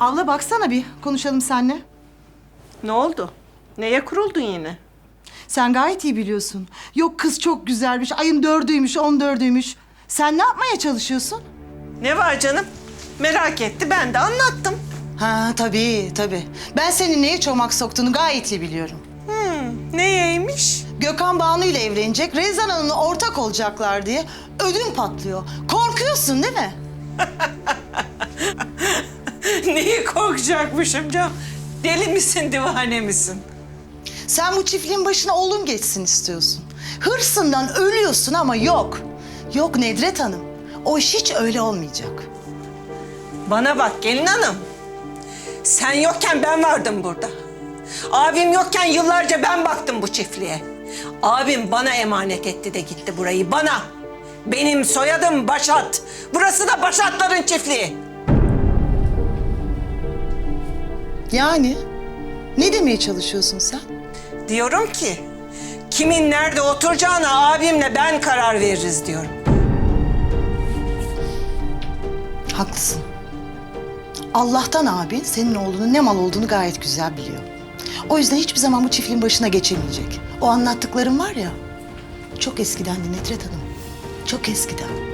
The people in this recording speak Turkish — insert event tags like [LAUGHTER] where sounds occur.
Abla baksana bir konuşalım seninle. Ne oldu? Neye kuruldun yine? Sen gayet iyi biliyorsun. Yok kız çok güzelmiş, ayın dördüymüş, on dördüymüş. Sen ne yapmaya çalışıyorsun? Ne var canım? Merak etti ben de anlattım. Ha tabii tabii. Ben senin neye çomak soktuğunu gayet iyi biliyorum. Hmm, neyeymiş? Gökhan Banu ile evlenecek, Rezan Hanım'la ortak olacaklar diye ödüm patlıyor. Korkuyorsun değil mi? [LAUGHS] Neyi korkacakmışım canım? Deli misin, divane misin? Sen bu çiftliğin başına oğlum geçsin istiyorsun. Hırsından ölüyorsun ama yok. Yok Nedret Hanım. O iş hiç öyle olmayacak. Bana bak gelin hanım. Sen yokken ben vardım burada. Abim yokken yıllarca ben baktım bu çiftliğe. Abim bana emanet etti de gitti burayı bana. Benim soyadım Başat. Burası da Başatların çiftliği. Yani ne demeye çalışıyorsun sen? Diyorum ki kimin nerede oturacağına abimle ben karar veririz diyorum. Haklısın. Allah'tan abin senin oğlunun ne mal olduğunu gayet güzel biliyor. O yüzden hiçbir zaman bu çiftliğin başına geçemeyecek. O anlattıklarım var ya, çok eskidendi Nedret Hanım. Çok eskiden.